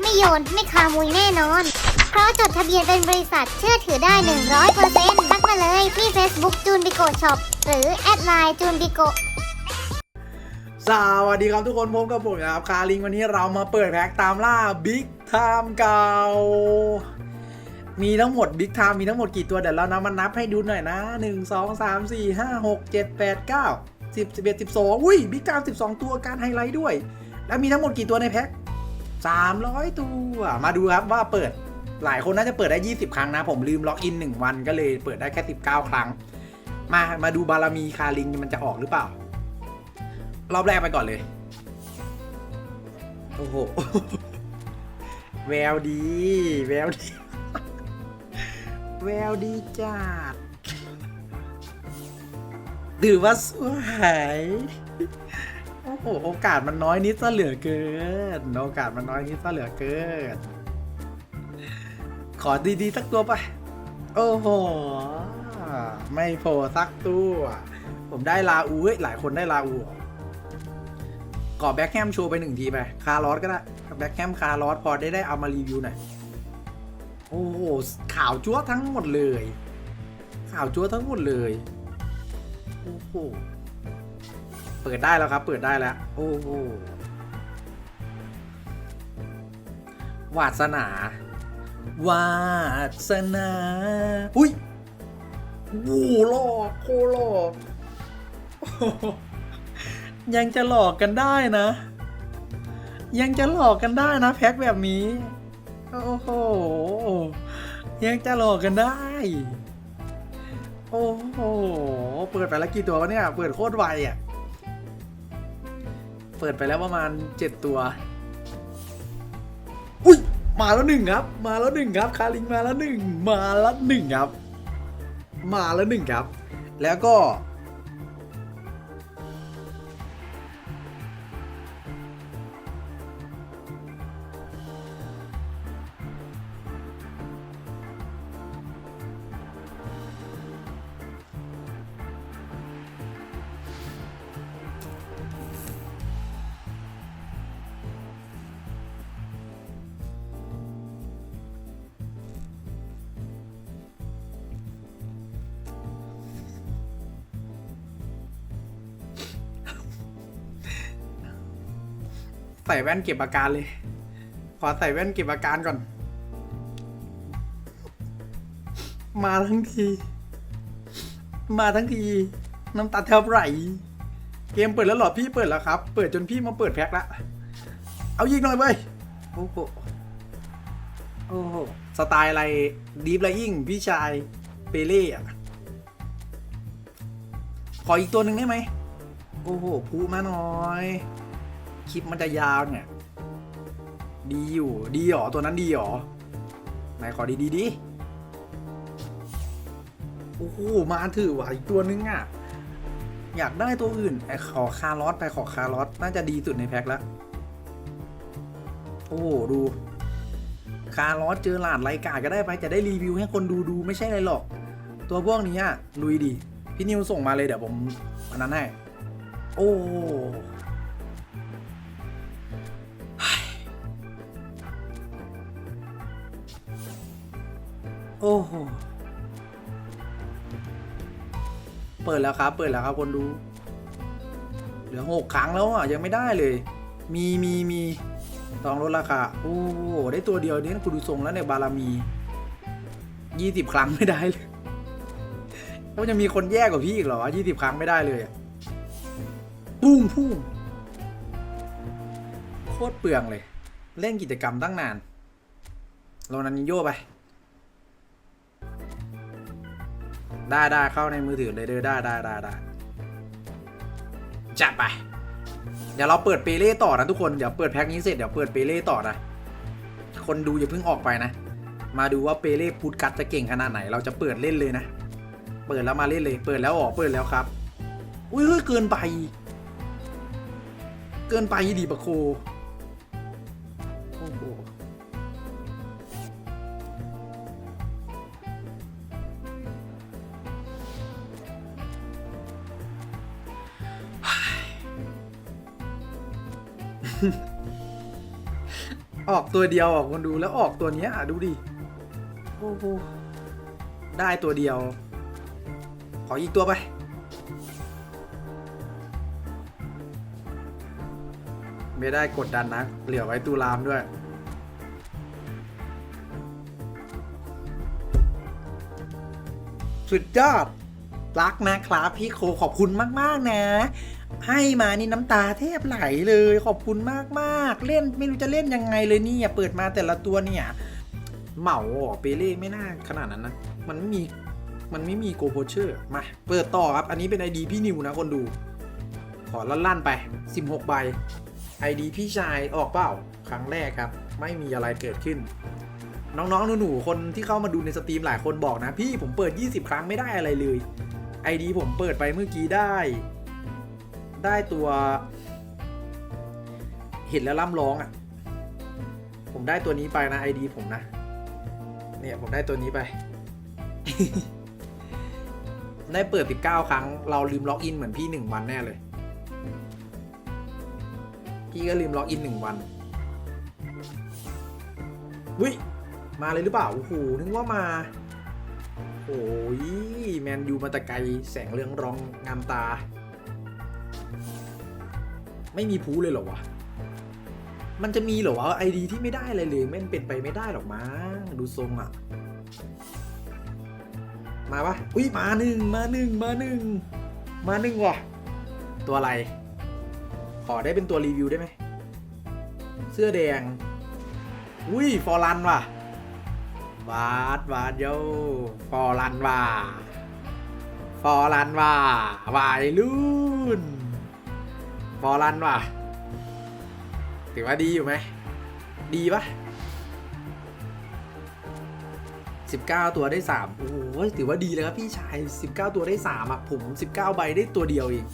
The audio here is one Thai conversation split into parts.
ไม่โยน ไม่คามุยแน่นอน เพราะจดทะเบียนเป็นบริษัทเชื่อถือได้ 100%ทักมาเลยที่ Facebook จูนบิโกช็อปหรือแอดไลน์จูนบิโกสวัสดีครับทุกคนพบกับผมนะครับคาริงวันนี้เรามาเปิดแพ็กตามล่าบิ๊กไทม์เก่า มีทั้งหมดบิ๊กไทม์มีทั้งหมดกี่ตัวเดี๋ยวเรานะมานับให้ดูหน่อยนะ 1 2 3 4 5 6 7 8 9 10 11 12 อุ้ยบิ๊กไทม์12 ตัวการไฮไลท์ด้วย แล้วมีทั้งหมดกี่ตัวในแพ็ค 300 ตัว มาดูครับว่าเปิดหลายคนน่าจะเปิดได้ 20 ครั้งนะ ผมลืมล็อกอิน 1 วันก็เลยเปิดได้แค่ 19 ครั้ง มามาดูบารมีคาริงมันจะออกหรือเปล่า รอบแรกไปก่อนเลย โอ้โห แววดี แววดี แววดีจัดถือว่าสวย อ้โอกาสมันน้อยนิดซะเหลือเกิน โอกาสมันน้อยนิดซะเหลือเกิน ขอดีๆสักตัวไป โอ้โห ไม่โผล่สักตัว ผมได้ลาอูเฮ้ยหลายคนได้ลาอูเหรอขอแบ็คแฮมโชว์ไปหนึ่งทีไป คาร์ลอสก็ได้ แบ็คแฮมคาร์ลอสพอได้ได้เอามารีวิวหน่อย โอ้โห ข่าวจั๊วทั้งหมดเลย ข่าวจั๊วทั้งหมดเลย โอ้โห เปิดได้แล้วครับ เปิดได้แล้ว โอ้โหวาสนาวาสนาอุ้ยโอ้โหลอกโคหลอกยังจะหลอกกันได้นะ ยังจะหลอกกันได้นะ แพ็คแบบนี้ โอ้โห ยังจะหลอกกันได้ โอ้โห เปิดไปแล้วกี่ตัววะเนี่ย เปิดโคตรไวอะ เปิดไปแล้วประมาณเจ็ดตัว อุ้ยมาแล้วหนึ่งครับ มาแล้วหนึ่งครับ คาริงมาแล้วหนึ่งมาแล้วหนึ่งครับ มาแล้วหนึ่งครับ แล้วก็ ใส่แว่นเก็บอาการเลย ขอใส่แว่นเก็บอาการก่อน มาทั้งที มาทั้งที น้ำตาแทบไหลเกมเปิดแล้วหรอพี่เปิดแล้วครับ เปิดจนพี่มาเปิดแพ็คละ เอายิงหน่อยเว้ย โอ้โห โอ้โห สไตล์อะไรดีฟไลยิ่งพี่ชายเปเล่อะขออีกตัวหนึ่งได้ไหม โอ้โหพูมาหน่อย คลิปมันจะยาวเนี่ย ดีอยู่ ดีหรอ ตัวนั้นดีหรอไหนขอดีดีดิโอ้โห มาถือว่ะอีกตัวนึงอะ อยากได้ตัวอื่นไอขอคาร์ลอสไปขอคาร์ลอสน่าจะดีสุดในแพ็คแล้ว โอ้โห ดู คาร์ลอสเจอหลาดไรกาก็ได้ไป จะได้รีวิวให้คนดูดูไม่ใช่อะไรหรอก ตัวพวกนี้อะลุยดีพี่นิวส่งมาเลยเดี๋ยวผมอันนั้นให้ โอ้ เปิดแล้วครับ เปิดแล้วครับคนดู เหลือหกครั้งแล้วอะยังไม่ได้เลย มีมีมีต้องลดราคาโอ้โหได้ตัวเดียวนี้กูดูทรงแล้วในยบารมียี่สิบครั้งไม่ได้เลยแล้วจะมีคนแย่กว่าพี่อีกเหรอยี่สิบครั้งไม่ได้เลยปุ้งพุ่งโคตรเปลืองเลย เล่นกิจกรรมตั้งนานโรนันโยไป ได้ได้เข้าในมือถือเลยเด้อได้ได้ได้ได้จัดไป เดี๋ยวเราเปิดเปเล่ต่อนะทุกคน เดี๋ยวเปิดแพ็คนี้เสร็จเดี๋ยวเปิดเปเล่ต่อนะ คนดูอย่าเพิ่งออกไปนะ มาดูว่าเปเล่พูดกัดจะเก่งขนาดไหน เราจะเปิดเล่นเลยนะ เปิดแล้วมาเล่นเลย เปิดแล้วออกเปิดแล้วครับ อุ้ยเฮ้ยเกินไป เกินไปดีปะโค ออกตัวเดียวอะคนดูแล้วออกตัวเนี้ยอะดูดิโอ้โหได้ตัวเดียว ขออีกตัวไป ไม่ได้กดดันนะ เหลือไว้ตูรามด้วย สุดยอดรักนะครับพี่โคขอบคุณมาก ๆ นะ ให้มานี่น้ำตาแทบไหลเลยขอบคุณมากๆเล่นไม่รู้จะเล่นยังไงเลยเนี่ยเปิดมาแต่ละตัวเนี่ยเหมาอ๋อเปเล่ไม่น่าขนาดนั้นนะมันไม่มีมันไม่มีโกโพเชอร์มาเปิดต่อครับ อันนี้เป็น ID พี่นิวนะคนดู ขอลั่นๆไป 16 ใบ ID พี่ชายออกเปล่าครั้งแรกครับ ไม่มีอะไรเกิดขึ้น น้องๆหนูๆคนที่เข้ามาดูในสตรีมหลายคนบอกนะ พี่ผมเปิด 20 ครั้งไม่ได้อะไรเลย ID ผมเปิดไปเมื่อกี้ได้ ได้ตัว เห็นแล้วล่ำร้องอะ่ะ ผมได้ตัวนี้ไปนะ ID ผมนะ เนี่ยผมได้ตัวนี้ไป ได้เปิด 19 ครั้ง เราลืมล็อกอินเหมือนพี่1วันแน่เลย พี่ก็ลืมล็อกอิน1วันวิมาเลยหรือเปล่า โอ้โห นึกว่ามา โอ้ย แมนยูมาแตะไกลแสงเรืองรองงามตา ไม่มีพูเลยเหรอวะ มันจะมีเหรอวะไอดีที่ไม่ได้อะไรเลยมันเป็นไปไม่ได้หรอกมั้งดูทรงอะมาปะอุ้ยมาหนึ่งมาหนึ่งมาหนึ่งมาหนึ่งว่ะ ตัวอะไร ขอได้เป็นตัวรีวิวได้ไหม เสื้อแดง อุ้ยฟอร์รันว่ะวาดวาดโยฟอร์รันว่าฟอร์รันว่าวายรุ่น อรันว่ะ ถือว่าดีอยู่ไหม ดีปะ19 ตัวได้ 3 โอ้โหถือว่าดีเลยครับพี่ชาย 19 ตัวได้ 3อะ ผม 19 ใบได้ตัวเดียวเอง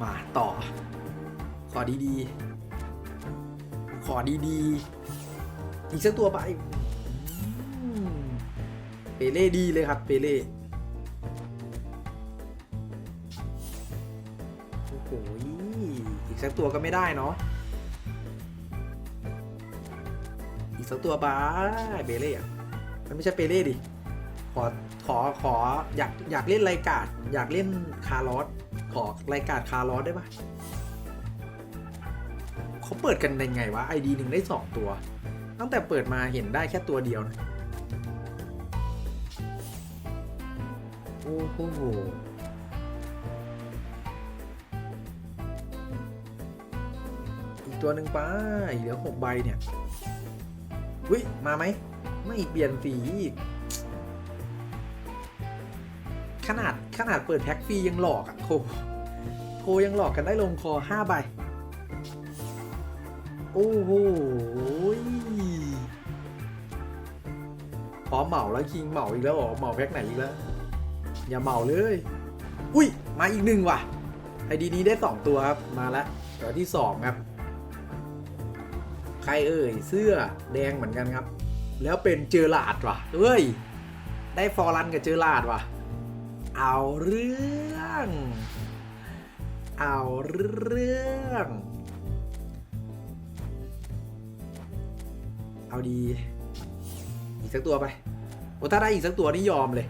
มาต่อ ขอดีๆ ขอดีๆ อีกสักตัวไปเปเล่ดีเลยครับ เปเล่ อ้โหอีกสักตัวก็ไม่ได้เนาะ อีกสักตัวบ้าเปเล่อะมันไม่ใช่เปเล่ดิ ขอ ขอ ขอ อยาก อยากเล่นรายการอยากเล่นคาร์ลอส ขอรายการคาร์ลอสได้ปะเขาเปิดกันยังไงวะไอดีหนึ่งได้สองตัว ตั้งแต่เปิดมาเห็นได้แค่ตัวเดียวนะโอ้โห ตัวหนึ่งไป เหลือหกใบเนี่ยวิมาไหม ไม่เปลี่ยนสีอีก ขนาดขนาดเปิดแพ็กฟรียังหลอกอะ่ะโคโคยังหลอกกันได้ลงคอห้าใบ โอ้โหพอเหมาแล้วคิงเหมาอีกแล้วหรอเหมาแพ็กไหนอีกแล้ว อย่าเหมาเลย อุ้ย มาอีกหนึ่งว่ะไอดีนี้ได้สองตัวครับ มาแล้วตัวที่สองครับ ใครเอ่ย เสื้อแดงเหมือนกันครับ แล้วเป็นเจอหลาดว่ะเฮ้ย ได้ฟอร์รันกับเจอหลาดว่ะ เอาเรื่อง เอาเรื่อง เอาดี อีกสักตัวไปโอ้ถ้าได้อีกสักตัวนี่ยอมเลย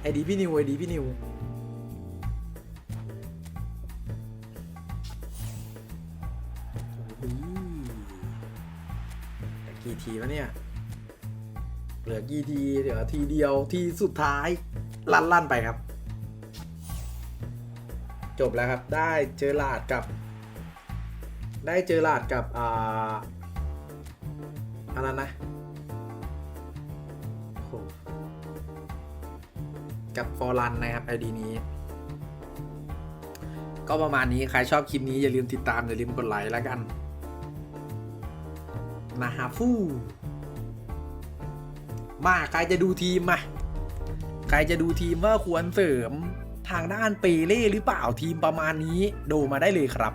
ไอดีพี่นิวไอดีพี่นิว กี่ทีวะเนี่ย เหลือกี่ทีเดี๋ยวทีเดียวทีสุดท้าย ลั่นลั่นไปครับ จบแล้วครับได้เจอหลาดกับ ได้เจอหลาดกับอ่าอันนั้นนะกับฟอร์รันนะครับไอดีนี้ ก็ประมาณนี้ใครชอบคลิปนี้อย่าลืมติดตามอย่าลืมกดไลค์แล้วกัน นะฮะฟู่มาใครจะดูทีมมาใครจะดูทีมว่าควรเสริมทางด้านเปเล่หรือเปล่าทีมประมาณนี้ดูมาได้เลยครับ